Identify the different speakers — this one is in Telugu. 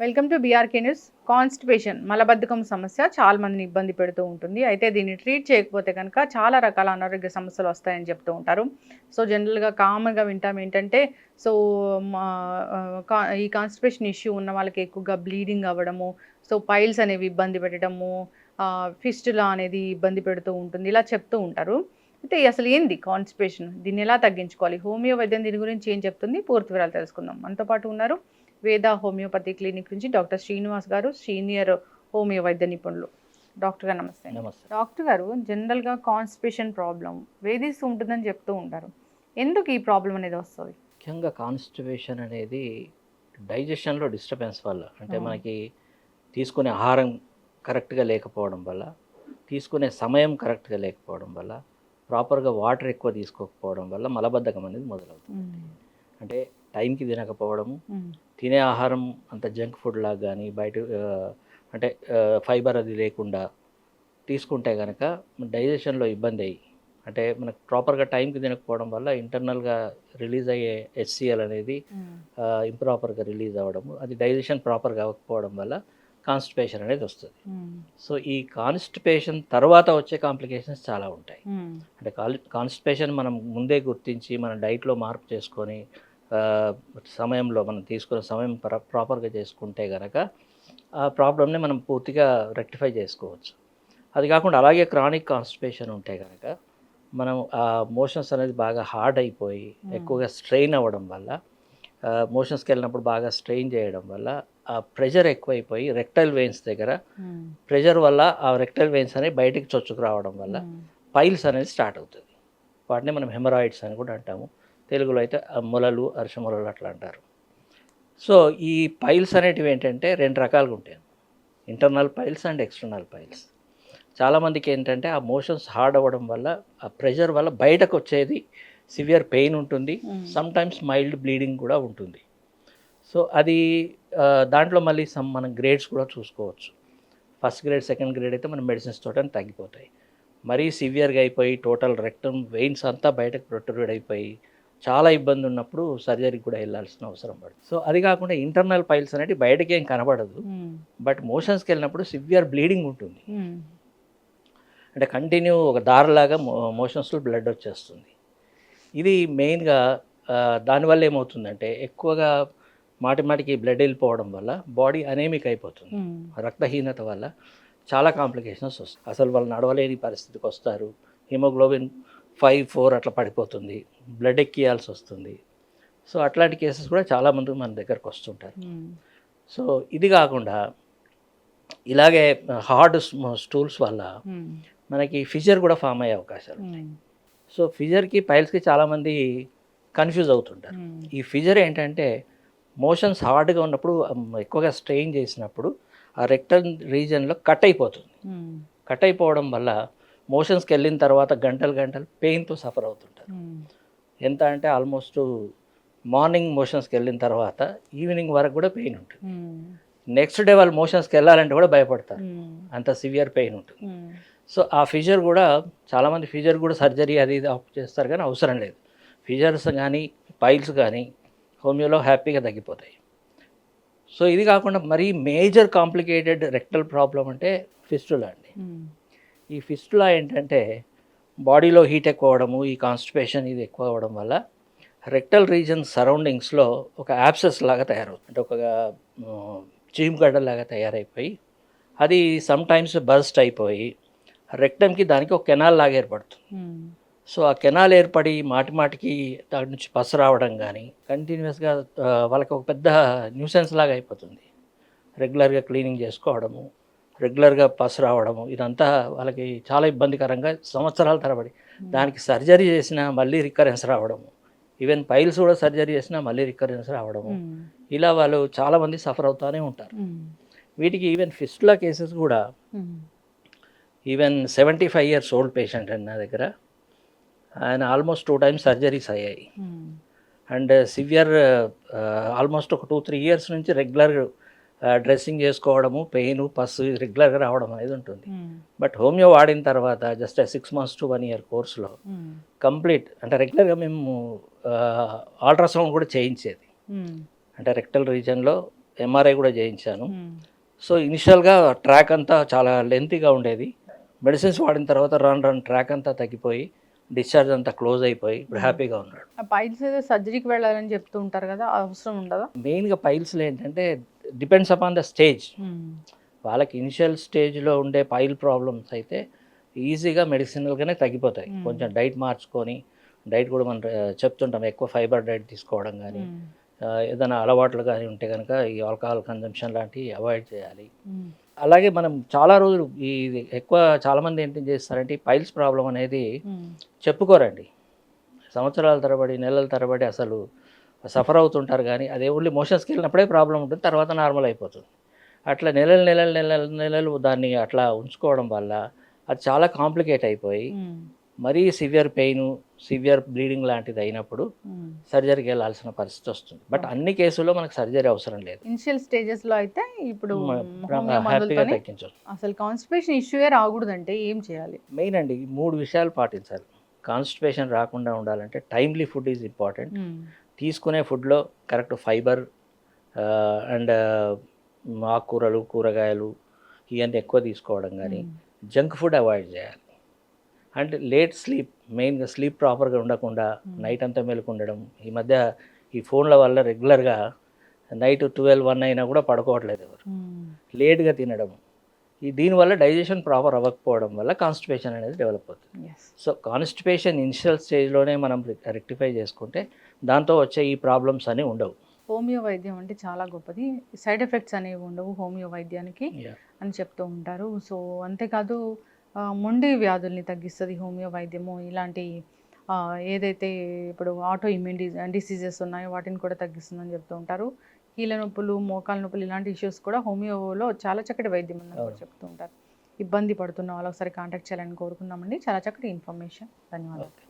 Speaker 1: Welcome to B R K news constipation మలబద్ధకం సమస్య చాలా మందిని ఇబ్బంది పెడుతూ ఉంటుంది. అయితే దీన్ని ట్రీట్ చేయకపోతే కనుక చాలా రకాల అనారోగ్య సమస్యలు వస్తాయని చెప్తూ ఉంటారు. సో జనరల్గా కామన్గా వింటాం ఏంటంటే సో మా కా- ఈ కాన్స్టిపేషన్ ఇష్యూ ఉన్న వాళ్ళకి ఎక్కువగా బ్లీడింగ్ అవ్వడము సో పైల్స్ అనేవి ఇబ్బంది పెట్టడము ఫిస్టులా అనేది ఇబ్బంది పెడుతూ ఉంటుంది. ఇలా చెప్తూ ఉంటారు. అయితే అసలు ఏంది కాన్స్టిపేషన్ దీన్ని ఎలా తగ్గించుకోవాలి? హోమియో వైద్యం దీని గురించి ఏం చెప్తుంది? పూర్తి వివరాలు తెలుసుకుందాం. మనతో పాటు ఉన్నారు వేద హోమియోపతి క్లినిక్ నుంచి డాక్టర్ శ్రీనివాస్ గారు సీనియర్ హోమియో వైద్య నిపుణులు. డాక్టర్ గారు నమస్తే.
Speaker 2: నమస్తే.
Speaker 1: డాక్టర్ గారు జనరల్గా కాన్స్టిపేషన్ ప్రాబ్లం వేధిస్తూ ఉంటుందని చెప్తూ ఉంటారు. ఎందుకు ఈ ప్రాబ్లం అనేది వస్తుంది?
Speaker 2: ముఖ్యంగా కాన్స్టిపేషన్ అనేది డైజెషన్లో డిస్టర్బెన్స్ వల్ల అంటే. మనకి తీసుకునే ఆహారం కరెక్ట్గా లేకపోవడం వల్ల తీసుకునే సమయం కరెక్ట్గా లేకపోవడం వల్ల ప్రాపర్గా వాటర్ ఎక్కువ తీసుకోకపోవడం వల్ల మలబద్ధకం అనేది మొదలవుతుంది. అంటే టైంకి తినకపోవడము తినే ఆహారం అంత జంక్ ఫుడ్ లాగా కానీ బయట అంటే ఫైబర్ అది లేకుండా తీసుకుంటే కనుక డైజెషన్లో ఇబ్బంది అయ్యి అంటే మనకు ప్రాపర్గా టైంకి తినకపోవడం వల్ల ఇంటర్నల్గా రిలీజ్ అయ్యే హెచ్సిఎల్ అనేది ఇంప్రాపర్గా రిలీజ్ అవ్వడము అది డైజెషన్ ప్రాపర్గా అవ్వకపోవడం వల్ల కాన్స్టిపేషన్ అనేది వస్తుంది. సో ఈ కాన్స్టిపేషన్ తర్వాత వచ్చే కాంప్లికేషన్స్ చాలా ఉంటాయి. అంటే కాన్స్టిపేషన్ మనం ముందే గుర్తించి మన డైట్లో మార్పు చేసుకొని సమయంలో మనం తీసుకునే సమయం ప్ర- ప్రాపర్గా చేసుకుంటే కనుక ఆ ప్రాబ్లమ్ని మనం పూర్తిగా రెక్టిఫై చేసుకోవచ్చు. అది కాకుండా అలాగే క్రానిక్ కాన్స్టిపేషన్ ఉంటే కనుక మనం ఆ మోషన్స్ అనేది బాగా హార్డ్ అయిపోయి ఎక్కువగా స్ట్రెయిన్ అవ్వడం వల్ల మోషన్స్కి వెళ్ళినప్పుడు బాగా స్ట్రెయిన్ చేయడం వల్ల ఆ ప్రెషర్ ఎక్కువైపోయి రెక్టైల్ వెయిన్స్ దగ్గర ప్రెషర్ వల్ల ఆ రెక్టైల్ వెయిన్స్ అనేవి బయటికి చొచ్చుకు రావడం వల్ల పైల్స్ అనేది స్టార్ట్ అవుతుంది. వాటిని మనం హెమరాయిడ్స్ అని కూడా అంటాము. తెలుగులో అయితే మొలలు అర్షమొలలు అట్లా అంటారు. సో ఈ పైల్స్ అనేటివి ఏంటంటే రెండు రకాలుగా ఉంటాయి. Internal piles and external piles. చాలామందికి ఏంటంటే ఆ మోషన్స్ హార్డ్ అవ్వడం వల్ల ఆ ప్రెషర్ వల్ల బయటకు వచ్చేది సివియర్ పెయిన్ ఉంటుంది. సమ్ టైమ్స్ మైల్డ్ బ్లీడింగ్ కూడా ఉంటుంది. సో అది దాంట్లో మళ్ళీ సమ్ మనం గ్రేడ్స్ కూడా చూసుకోవచ్చు. ఫస్ట్ గ్రేడ్ సెకండ్ గ్రేడ్ అయితే మన మెడిసిన్స్ తోట తగ్గిపోతాయి. మరీ సివియర్గా అయిపోయి టోటల్ రెక్టమ్ వెయిన్స్ అంతా బయటకు ప్రొట్రూడ్ అయిపోయి చాలా ఇబ్బంది ఉన్నప్పుడు సర్జరీకి కూడా వెళ్ళాల్సిన అవసరం పడుతుంది. సో అది కాకుండా ఇంటర్నల్ పైల్స్ అనేవి బయటకి ఏం కనబడదు బట్ మోషన్స్కి వెళ్ళినప్పుడు సివియర్ బ్లీడింగ్ ఉంటుంది. అంటే కంటిన్యూ ఒక దారిలాగా మోషన్స్లో బ్లడ్ వచ్చేస్తుంది. ఇది మెయిన్గా దానివల్ల ఏమవుతుందంటే ఎక్కువగా మాటి మాటికి బ్లడ్ వెళ్ళిపోవడం వల్ల బాడీ అనేమిక్ అయిపోతుంది. రక్తహీనత వల్ల చాలా కాంప్లికేషన్స్ వస్తాయి. అసలు వాళ్ళు నడవలేని పరిస్థితికి వస్తారు. హిమోగ్లోబిన్ ఫైవ్ ఫోర్ అట్లా పడిపోతుంది. బ్లడ్ ఎక్కియాల్సి వస్తుంది. సో అట్లాంటి కేసెస్ కూడా చాలామంది మన దగ్గరకు వస్తుంటారు. సో ఇది కాకుండా ఇలాగే హార్డ్ స్టూల్స్ వల్ల మనకి ఫిజర్ కూడా ఫామ్ అయ్యే అవకాశాలు ఉన్నాయి సో ఫిజర్కి పైల్స్కి చాలామంది కన్ఫ్యూజ్ అవుతుంటారు. ఈ ఫిజర్ ఏంటంటే మోషన్స్ హార్డ్గా ఉన్నప్పుడు ఎక్కువగా స్ట్రెయిన్ చేసినప్పుడు ఆ రెక్టల్ రీజియన్లో కట్ అయిపోతుంది. కట్ అయిపోవడం వల్ల మోషన్స్కి వెళ్ళిన తర్వాత గంటలు గంటలు పెయిన్తో సఫర్ అవుతుంటారు. ఎంత అంటే ఆల్మోస్ట్ మార్నింగ్ మోషన్స్కి వెళ్ళిన తర్వాత ఈవినింగ్ వరకు కూడా పెయిన్ ఉంటుంది. నెక్స్ట్ డే వాళ్ళు మోషన్స్కి వెళ్ళాలంటే కూడా భయపడతారు. అంత సివియర్ పెయిన్ ఉంటుంది. సో ఆ ఫిజర్ కూడా చాలామంది ఫిజర్ కూడా సర్జరీ అది ఇది ఆప్ చేస్తారు కానీ అవసరం లేదు. ఫిజర్స్ కానీ పైల్స్ కానీ హోమియోలో హ్యాపీగా తగ్గిపోతాయి. సో ఇది కాకుండా మరీ మేజర్ కాంప్లికేటెడ్ రెక్టల్ ప్రాబ్లం అంటే ఫిస్టులా అండి. ఈ ఫిస్టులా ఏంటంటే బాడీలో హీట్ ఎక్కువ అవడము ఈ కాన్స్టిపేషన్ ఇది ఎక్కువ అవ్వడం వల్ల రెక్టల్ రీజన్ సరౌండింగ్స్లో ఒక యాప్సెస్ లాగా తయారవుతుంది. అంటే ఒక చీమగడ్డ లాగా తయారైపోయి అది సమ్ టైమ్స్ బర్స్ట్ అయిపోయి రెక్టమ్కి దానికి ఒక కెనాల్ లాగా ఏర్పడుతుంది. సో ఆ కెనాల్ ఏర్పడి మాటి మాటికి దాని నుంచి పసు రావడం కానీ కంటిన్యూస్గా వాళ్ళకి ఒక పెద్ద న్యూసెన్స్ లాగా అయిపోతుంది. రెగ్యులర్గా క్లీనింగ్ చేసుకోవడము. రెగ్యులర్గా పసు రావడము ఇదంతా వాళ్ళకి చాలా ఇబ్బందికరంగా సంవత్సరాల తరబడి. దానికి సర్జరీ చేసినా మళ్ళీ రికరెన్స్ రావడము. ఈవెన్ పైల్స్ కూడా సర్జరీ చేసినా మళ్ళీ రికరెన్స్ రావడము. ఇలా వాళ్ళు చాలామంది సఫర్ అవుతూనే ఉంటారు. వీటికి ఈవెన్ ఫిస్టులా కేసెస్ కూడా even seventy five years old patient అండి నా దగ్గర. ఆయన ఆల్మోస్ట్ టూ టైమ్స్ సర్జరీస్ అయ్యాయి. అండ్ సివియర్ ఆల్మోస్ట్ ఒక టూ త్రీ ఇయర్స్ నుంచి రెగ్యులర్ డ్రెస్సింగ్ చేసుకోవడము పెయిన్ పస్సు రెగ్యులర్గా రావడం అనేది ఉంటుంది. బట్ హోమియో వాడిన తర్వాత just six months to one year కోర్సులో కంప్లీట్ అంటే రెగ్యులర్గా మేము అల్ట్రాసౌండ్ కూడా చేయించేది. అంటే రెక్టల్ రీజన్లో ఎంఆర్ఐ కూడా చేయించాను. సో ఇనిషియల్గా ట్రాక్ అంతా చాలా లెంతీగా ఉండేది. మెడిసిన్స్ వాడిన తర్వాత రన్ రన్ ట్రాక్ అంతా తగ్గిపోయి డిశ్చార్జ్ అంతా క్లోజ్ అయిపోయి ఇప్పుడు హ్యాపీగా ఉన్నాడు.
Speaker 1: పైల్స్ ఏదో సర్జరీకి వెళ్ళాలని చెప్తూ ఉంటారు కదా అవసరం ఉండదా?
Speaker 2: మెయిన్గా పైల్స్లో ఏంటంటే డిపెండ్స్ అపాన్ ద స్టేజ్. వాళ్ళకి ఇనిషియల్ స్టేజ్లో ఉండే పైల్ ప్రాబ్లమ్స్ అయితే ఈజీగా మెడిసినల్గానే తగ్గిపోతాయి
Speaker 1: Hmm.
Speaker 2: కొంచెం డైట్ మార్చుకొని డైట్ కూడా మనం చెప్తుంటాం ఎక్కువ ఫైబర్ డైట్ తీసుకోవడం కానీ. ఆ, ఏదైనా అలవాట్లు కానీ ఉంటే కనుక ఈ ఆల్కహాల్ కన్జంప్షన్ లాంటివి అవాయిడ్ చేయాలి
Speaker 1: మ్మ్.
Speaker 2: అలాగే మనం చాలా రోజులు ఈ ఎక్కువ చాలామంది ఏంటి చేస్తారంటే పైల్స్ ప్రాబ్లం అనేది. చెప్పుకోరండి సంవత్సరాల తరబడి నెలల తరబడి అసలు సఫర్ అవుతుంటారు కానీ అదే ఓన్లీ మోషన్స్కి వెళ్ళినప్పుడే ప్రాబ్లం ఉంటుంది తర్వాత నార్మల్ అయిపోతుంది. అట్లా నెలలు నెలలు నెలలు నెలలు దాన్ని అట్లా ఉంచుకోవడం వల్ల అది చాలా కాంప్లికేట్ అయిపోయి. మరీ సివియర్ పెయిన్ సివియర్ బ్లీడింగ్ లాంటిది అయినప్పుడు. సర్జరీకి వెళ్ళాల్సిన పరిస్థితి వస్తుంది. బట్ అన్ని కేసుల్లో మనకు సర్జరీ అవసరం లేదు.
Speaker 1: ఇనిషియల్ స్టేజెస్లో అయితే ఇప్పుడు
Speaker 2: హ్యాపీగా తగ్గించవచ్చు.
Speaker 1: అసలు కాన్స్టిపేషన్ ఇష్యూయే రాకూడదంటే ఏం చేయాలి?
Speaker 2: మెయిన్ అండి మూడు విషయాలు పాటించాలి. కాన్స్టిపేషన్ రాకుండా ఉండాలంటే టైమ్లీ ఫుడ్ ఈజ్ ఇంపార్టెంట్. తీసుకునే ఫుడ్లో కరెక్ట్ ఫైబర్ అండ్ ఆకుకూరలు కూరగాయలు ఇవన్నీ ఎక్కువ తీసుకోవడం కానీ. జంక్ ఫుడ్ అవాయిడ్ చేయాలి. అండ్ లేట్ స్లీప్ మెయిన్గా స్లీప్ ప్రాపర్గా ఉండకుండా నైట్ అంతా మెలకు ఉండడం ఈ మధ్య ఈ ఫోన్ల వల్ల రెగ్యులర్గా నైట్ ట్వెల్వ్ వన్ అయినా కూడా పడుకోవట్లేదు ఎవరు. లేట్గా తినడం. ఈ దీనివల్ల డైజెషన్ ప్రాపర్ అవ్వకపోవడం వల్ల కాన్స్టిపేషన్ అనేది డెవలప్ అవుతుంది. సో కాన్స్టిపేషన్ ఇనిషియల్ స్టేజ్లోనే మనం రెక్టిఫై చేసుకుంటే దాంతో వచ్చే ఈ ప్రాబ్లమ్స్ అనేవి ఉండవు.
Speaker 1: హోమియో వైద్యం అంటే చాలా గొప్పది. సైడ్ ఎఫెక్ట్స్ అనేవి ఉండవు హోమియో వైద్యానికి. అని చెప్తూ ఉంటారు. సో అంతేకాదు మొండి వ్యాధుల్ని తగ్గిస్తుంది హోమియో వైద్యము ఇలాంటి ఏదైతే ఇప్పుడు ఆటో ఇమ్యూన్ డిసీజెస్ ఉన్నాయో వాటిని కూడా తగ్గిస్తుందని చెప్తూ ఉంటారు. కీళ్ళ నొప్పులు మోకాల నొప్పులు ఇలాంటి ఇష్యూస్ కూడా హోమియోలో చాలా చక్కటి వైద్యం ఉందని కూడా. చెప్తూ ఉంటారు. ఇబ్బంది పడుతున్న వాళ్ళు ఒకసారి కాంటాక్ట్ చేయాలని కోరుకున్నామండి చాలా చక్కటి ఇన్ఫర్మేషన్ ధన్యవాదాలు.